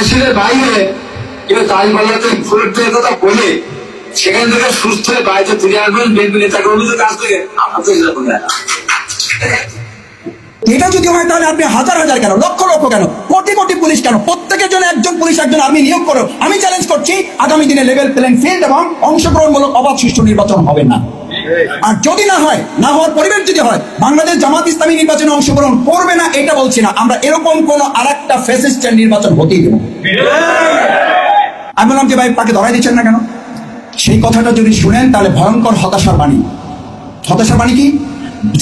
থানাশিলের বাইরে কেউ দাঁড়িপাল্লাতে ফুলের কথা বলে সেখান থেকে সুস্থ হয়ে বাড়িতে ফিরে আসবেন বিএনপি নেতা কর্মীদের কাছ থেকে আপনার তো এরকম না। এটা যদি হয় তাহলে আপনি হাজার হাজার কেন, লক্ষ লক্ষ কেন, কোটি কোটি পুলিশ কেন, প্রত্যেকের জন্য একজন পুলিশ, একজন আর্মি নিয়োগ করো। আমি চ্যালেঞ্জ করছি, আগামী দিনে লেভেল প্লেন ফিল্ড এবং অংশগ্রহণমূলক অবাধ সুষ্ঠু নির্বাচন হবে না। আর যদি না হয়, না হওয়ার পরিবেশ যদি হয়, বাংলাদেশ জামাত ইসলামী নির্বাচনে অংশগ্রহণ করবে না, এটা বলছি না। আমরা এরকম কোন আর একটা ফেসিস্টের নির্বাচন হতেই দেবো আমি বললাম যে ভাই, তাকে ধরাই দিচ্ছেন না কেন? সেই কথাটা যদি শুনেন, তাহলে ভয়ঙ্কর হতাশার বাণী। হতাশার বাণী কি?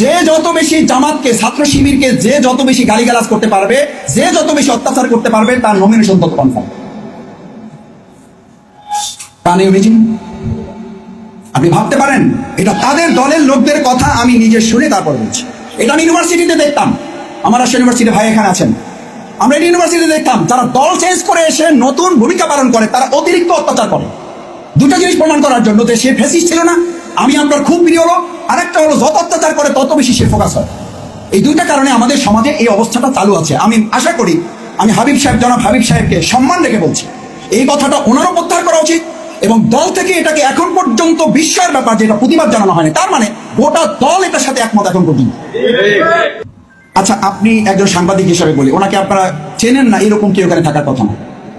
যে যত বেশি জামাতকে, ছাত্র শিবিরকে যে যত বেশি গালিগালাজ করতে পারবে, যে যত বেশি অত্যাচার করতে পারবে, তার নমিনেশন তত কনফার্ম কানে ইমেজিন আপনি ভাবতে পারেন, এটা তাদের দলের লোকদের কথা আমি নিজে শুনে তারপর বলছি। এটা আমি ইউনিভার্সিটিতে দেখতাম। আমার রাষ্ট্র ইউনিভার্সিটি ভাই এখানে আছেন। আমরা এটা ইউনিভার্সিটিতে দেখতাম, যারা দল চেঞ্জ করে এসে নতুন ভূমিকা পালন করে, তারা অতিরিক্ত অত্যাচার করে। দুটো জিনিস প্রমাণ করার জন্য যে সে ফেসিস ছিল না, আমি আপনার খুব প্রিয় হলো আরেকটা হলো যত অত্যাচার করে তত বেশি সে ফোকাস হয়। এই দুইটা কারণে আমাদের সমাজে এই অবস্থাটা চালু আছে। আমি আশা করি, আমি হাবিব সাহেব, জনাব হাবিব সাহেবকে সম্মান রেখে বলছি। এই কথাটা ওনারও প্রত্যাহার করা উচিত। এবং দল থেকে এটাকে এখন পর্যন্ত বিস্ময়ের ব্যাপার যেটা প্রতিবাদ জানানো হয়নি। তার মানে গোটা দল এটার সাথে একমত এখন পর্যন্ত। আচ্ছা আপনি একজন সাংবাদিক হিসাবে বলি, ওনাকে আপনারা চেনেন না এরকম কেউ এখানে থাকার কথা না।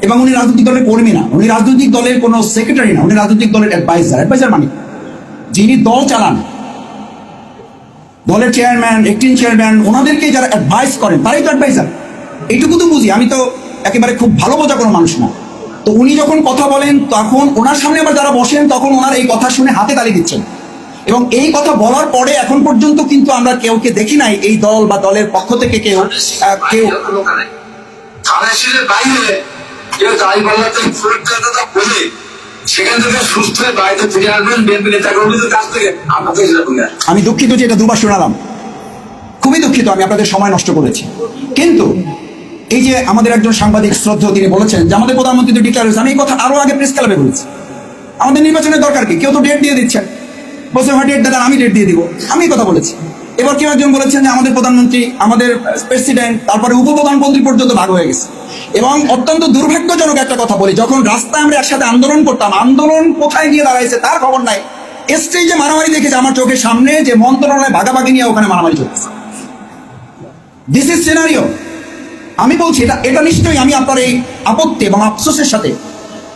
এবং উনি রাজনৈতিক দলের কর্মী না, উনি রাজনৈতিক দলের কোনো সেক্রেটারি না, উনি রাজনৈতিক দলের অ্যাডভাইজার অ্যাডভাইজার মানে যিনি দল চালান, দলের চেয়ারম্যান একটিন চেয়ারম্যান ওনাদেরকে যারা অ্যাডভাইস করেন, তারাই তো অ্যাডভাইজার এইটুকু তো বুঝি, আমি তো একেবারে খুব ভালো বোঝা কোনো মানুষ না। তো উনি যখন কথা বলেন তখন ওনার সামনে আবার যারা বসেন তখন ওনার এই কথা শুনে হাতে তালি দিচ্ছেন। এবং এই কথা বলার পরে এখন পর্যন্ত কিন্তু আমরা কেউকে দেখি নাই এই দল বা দলের পক্ষ থেকে কেউ কেউ। থানাশিলের বাইরে কেউ দাঁড়িপাল্লাতে ফুলের কথা বলে সেখান থেকে সুস্থ হয়ে বাড়িতে ফিরে আসবেন বিএনপি নেতা কর্মীদের কাছ থেকে। আমি দুঃখিত যে এটা দুবার শোনালাম। খুবই দুঃখিত আমি আপনাদের সময় নষ্ট করেছি। কিন্তু এই যে আমাদের একজন সাংবাদিক শ্রদ্ধেয় তিনি বলেছেন যে আমাদের প্রধানমন্ত্রী তো ডিক্লার হয়েছে আমি এই কথা আরও আগে প্রেস ক্লাবে বলেছি। আমাদের নির্বাচনের দরকার কি? কেউ তো ডেট দিয়ে দিচ্ছেন। বলছে ভাই ডেট দাদা আমি ডেট দিয়ে দিব। আমি কথা বলেছি। এবার কেউ একজন বলেছেন যে আমাদের প্রধানমন্ত্রী, আমাদের প্রেসিডেন্ট তারপরে উপপ্রধানমন্ত্রী পর্যন্ত ভাগ হয়ে গেছে। এবং অত্যন্ত দুর্ভাগ্যজনক একটা কথা বলি, যখন রাস্তায় আমরা একসাথে আন্দোলন করতাম, আন্দোলন কোথায় গিয়ে দাঁড়াইছে তার খবর নাই। স্টেজে মারামারি দেখেছে, আমার চোখের সামনে যে মন্ত্রণালয় ভাগাভাগি নিয়ে ওখানে মারামারি চলছে। দিস ইজ সিনারিও আমি বলছি, এটা এটা নিশ্চয়ই আমি আপনার এই আপত্তি এবং আফসোসের সাথে,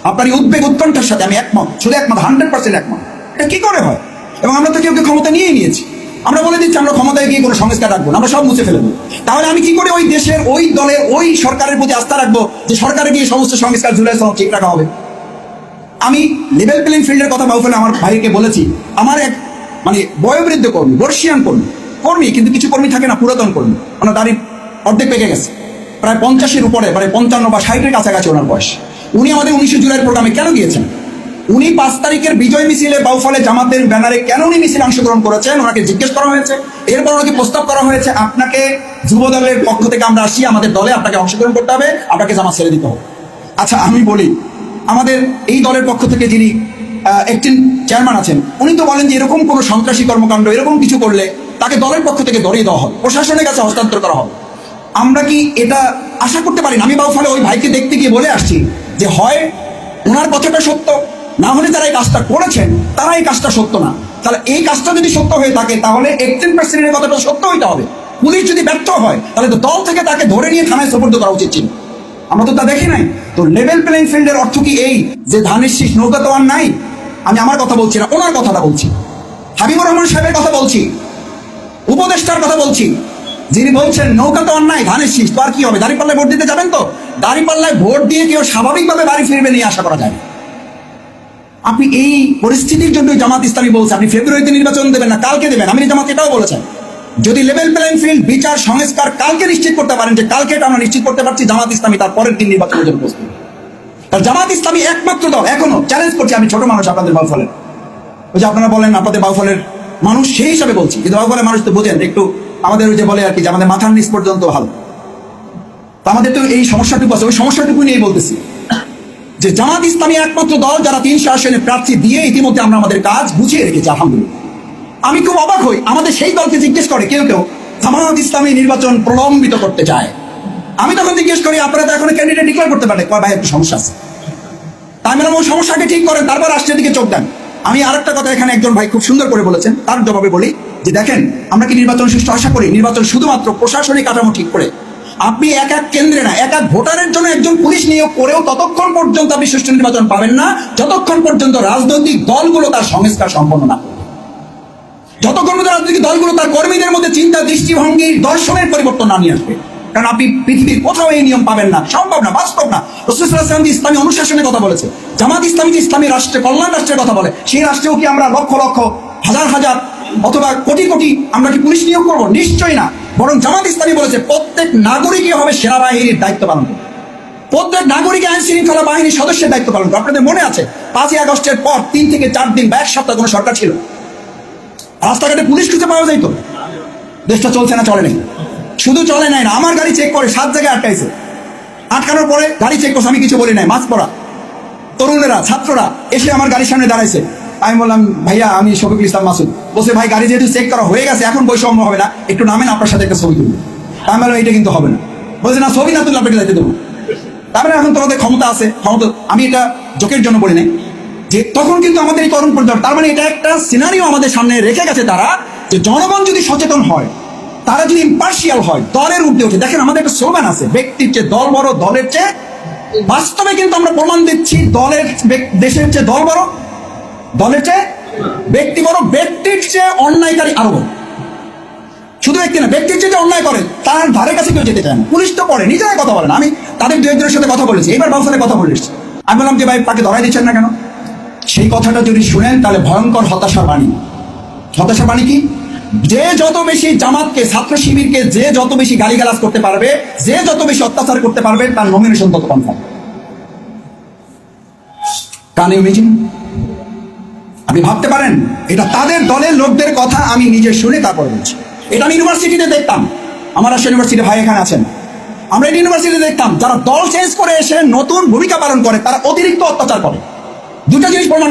আপনার এই উদ্বেগ উৎকণ্ঠার সাথে আমি একমত, শুধু একমত হান্ড্রেড পার্সেন্ট একমত। এটা কি করে হয়? এবং আমরা তো কেউ কেউ ক্ষমতা নিয়ে নিয়েছি। আমরা বলে দিচ্ছি, আমরা ক্ষমতায় গিয়ে কোনো সংস্কার রাখব না, আমরা সব মুছে ফেলব। তাহলে আমি কি করে ওই দেশের, ওই দলের, ওই সরকারের প্রতি আস্থা রাখব যে সরকারে গিয়ে সমস্ত সংস্কার ঝুলে সব ঠিক রাখা হবে? আমি লেভেল প্লেইং ফিল্ডের কথা বাউফেলে আমার ভাইকে বলেছি, আমার এক মানে বয়োবৃদ্ধ কর্মী, বর্ষিয়ান কর্মী কর্মী, কিন্তু কিছু কর্মী থাকে না, পুরাতন কর্মী ওনার দাড়ি অর্ধেক পেকে গেছে। প্রায় পঞ্চাশের উপরে প্রায় পঞ্চান্ন বা ষাটের কাছাকাছি ওনার বয়স। উনি আমাদের উনিশে জুলাইয়ের প্রোগ্রামে কেন গিয়েছেন? উনি পাঁচ তারিখের বিজয় মিছিলে বাউফলে জামাতের ব্যানারে কেন উনি মিছিলে অংশগ্রহণ করেছেন? ওনাকে জিজ্ঞেস করা হয়েছে। এরপর ওনাকে প্রস্তাব করা হয়েছে, আপনাকে যুব দলের পক্ষ থেকে আমরা আসি, আমাদের দলে আপনাকে অংশগ্রহণ করতে হবে, আপনাকে জামাত ছেড়ে দিতে হবে। আচ্ছা আমি বলি, আমাদের এই দলের পক্ষ থেকে যিনি একজন চেয়ারম্যান আছেন, উনি তো বলেন যে এরকম কোনো সন্ত্রাসী কর্মকাণ্ড, এরকম কিছু করলে তাকে দলের পক্ষ থেকে ধরিয়ে দেওয়া হবে, প্রশাসনের কাছে হস্তান্তর করা হবে। আমরা কি এটা আশা করতে পারি না? আমি বাউফলে ওই ভাইকে দেখতে গিয়ে বলে আসছি যে, হয় ওনার কথাটা সত্য। না হলে যারা এই কাজটা করেছেন, তারা এই কাজটা সত্য না। তাহলে এই কাজটা যদি সত্য হয়ে থাকে, তাহলে একজন প্রেসিডেন্টের কথাটা সত্য হইতে হবে। পুলিশ যদি ব্যর্থ হয়, তাহলে তো দল থেকে তাকে ধরে নিয়ে থানায় সোপর্দ করা উচিত ছিল। আমরা তো তা দেখি নাই। তো লেভেল প্লেইং ফিল্ডের অর্থ কি এই যে, ধানের শীষ নৌকা তো আর নাই? আমি আমার কথা বলছি না, ওনার কথাটা বলছি। হাবিবুর রহমান সাহেবের কথা বলছি। উপদেষ্টার কথা বলছি। যিনি বলছেন, নৌকা তো অন্যায় ধানের শীষ, তো আর কি হবে? দাঁড়িপাল্লায় ভোট দিতে যাবেন তো? দাঁড়িপাল্লায় ভোট দিয়ে কেউ স্বাভাবিকভাবে বাড়ি ফিরবে নিয়ে আশা করা যায় আপনি এই পরিস্থিতির জন্য জামাত ইসলামী বলছে, আপনি ফেব্রুয়ারিতে নির্বাচন দেবেন না, কালকে দেবেন। আমি জামাত এটাও বলেছেন। যদি লেভেল প্লেইং ফিল্ড বিচার, সংস্কার কালকে নিশ্চিত করতে পারেন যে কালকে এটা আমরা নিশ্চিত করতে পারছি, জামাত ইসলামী তার পরের দিন নির্বাচনের জন্য প্রস্তুত। তার জামাত ইসলামী একমাত্র দল, এখনও চ্যালেঞ্জ করছি, আমি ছোট মানুষ, আপনাদের বাউফলের। ওই যে আপনারা বলেন, আপনাদের বাউফলের মানুষ সেই হিসাবে বলছি, কিন্তু বাউফলের মানুষ তো বোঝেন, একটু আমাদের ওই যে বলে আর কি যে আমাদের মাথার নিচ পর্যন্ত ভালো। তা আমাদের তো এই সমস্যাটুকু আছে। ওই সমস্যাটুকু নিয়েই বলতেছি। যে জামাত ইসলামী একমাত্র দল যারা তিনশো আসনে প্রার্থী দিয়ে ইতিমধ্যে আমরা আমাদের কাজ বুঝিয়ে রেখেছি, আলহামদুলিল্লাহ। আমি খুব অবাক হই। আমাদের সেই দলকে জিজ্ঞেস করে কেউ কেউ, জামাত ইসলামী নির্বাচন প্রলম্বিত করতে চায়। আমি তখন জিজ্ঞেস করি, আপনারা তো এখন ক্যান্ডিডেট ডিক্লেয়ার করতে পারে কয় ভাই, একটু সমস্যা আছে। তাই বললাম ওই সমস্যাকে ঠিক করেন, তারপর রাষ্ট্রের দিকে চোখ দেন। আমি আরেকটা কথা এখানে একজন ভাই খুব সুন্দর করে বলেছেন। তার জবাবে বলি যে দেখেন, আমরা কি নির্বাচন সুষ্ঠু? আশা করি নির্বাচন শুধুমাত্র প্রশাসনিক কাঠামো ঠিক করে। আপনি এক এক কেন্দ্রে না, এক এক ভোটারের জন্য একজন পুলিশ নিয়োগ করেও ততক্ষণ পর্যন্ত আপনি সুষ্ঠু নির্বাচন পাবেন না, যতক্ষণ পর্যন্ত রাজনৈতিক দলগুলো তার সংস্কার সম্পন্ন না। যতক্ষণ পর্যন্ত রাজনৈতিক দলগুলো তার কর্মীদের মধ্যে চিন্তা, দৃষ্টিভঙ্গির দর্শনের পরিবর্তন না নিয়ে আসবে। কারণ আপনি পৃথিবীর কোথাও এই নিয়ম পাবেন না, সম্ভব না, বাস্তব না। রসুলাম ইসলামী অনুশাসনের কথা বলেছে জামাত ইসলামী যে ইসলামী রাষ্ট্রে কল্যাণ রাষ্ট্রের কথা বলে, সেই রাষ্ট্রেও কি আমরা লক্ষ লক্ষ, হাজার হাজার অথবা কোটি কোটি আমরা কি পুলিশ নিয়োগ করব? নিশ্চয়ই না। বরং জামাত ইসলামী বলেছে, প্রত্যেক নাগরিকই হবে সেনাবাহিনীর দায়িত্ব পালন করবে। প্রত্যেক নাগরিক আইন শৃঙ্খলা বাহিনীর সদস্যের দায়িত্ব পালন করে আপনাদের মনে আছে, পাঁচই আগস্টের পর তিন থেকে চার দিন বা এক সপ্তাহ কোনো সরকার ছিল? রাস্তাঘাটে পুলিশ খুঁজে পাওয়া যাইতো? দেশটা চলছে না, চলে নাই। শুধু চলে নাই না, আমার গাড়ি চেক করে, সাত জায়গায় আটকাইছে। আটকানোর পরে গাড়ি চেক করছে, আমি কিছু বলি নাই, মাস্ক পরা। তরুণেরা, ছাত্ররা এসে আমার গাড়ির সামনে দাঁড়াইছে। আমি বললাম, ভাইয়া, আমি শফিকুল ইসলাম মাসুদ। বলছে, ভাই, গাড়ি যেহেতু চেক করা হয়ে গেছে, এখন বৈষম্য হবে না, একটু নামেন, আপনার সাথে একটা ছবি তুলবো। আমি বললাম এটা কিন্তু হবে না। বলছে, না, ছবি না তুললে আপনাকে যাইতে দেবো। তারপরে এখন তোমাদের ক্ষমতা আছে, ক্ষমতা, আমি এটা জোকের জন্য বলি নাই। যে তখন কিন্তু আমাদের এই তরুণ পর্যায়ে তার মানে এটা একটা সিনারিও আমাদের সামনে রেখে গেছে তারা, যে জনগণ যদি সচেতন হয় তারা যদি ইম্পার্শিয়াল হয়, দলের উঠে ওঠে দেখেন আমাদের একটা স্লোগান আছে, ব্যক্তির চেয়ে দল বড়, দলের চেয়ে, বাস্তবে কিন্তু আমরা প্রমাণ দিচ্ছি, দলের দেশের চেয়ে দল বড়, দলের চেয়ে ব্যক্তি বড়, ব্যক্তির চেয়ে অন্যায়কারী আরও শুধু ব্যক্তি না, ব্যক্তির চেয়ে অন্যায় করে, তার ধারে কাছে কেউ যেতে চায় না। পুলিশ তো পড়ে, নিজেরাই কথা বলে না। আমি তাদের দু একজনের সাথে কথা বলেছি এবার বাউসারে কথা বলেছি আমি বললাম যে, ভাই, তাকে ধরাই দিচ্ছেন না কেন? সেই কথাটা যদি শুনেন, তাহলে ভয়ঙ্কর হতাশার বাণী। হতাশার বাণী কি? যে যত বেশি জামাতকে, ছাত্র শিবিরকে যে যত বেশি গালিগালাজ করতে পারবে, যে যত বেশি অত্যাচার করতে পারবে, তার নমিনেশন তত কনফার্ম কানে ইমেজিন আপনি ভাবতে পারেন, এটা তাদের দলের লোকদের কথা আমি নিজে শুনে তারপর বলছি। এটা আমি ইউনিভার্সিটিতে দেখতাম। আমার রাজশাহী ইউনিভার্সিটি ভাই এখানে আছেন। আমরা এই ইউনিভার্সিটিতে দেখতাম, যারা দল চেঞ্জ করে এসে নতুন ভূমিকা পালন করে, তারা অতিরিক্ত অত্যাচার করে। দুটো জিনিস প্রমাণ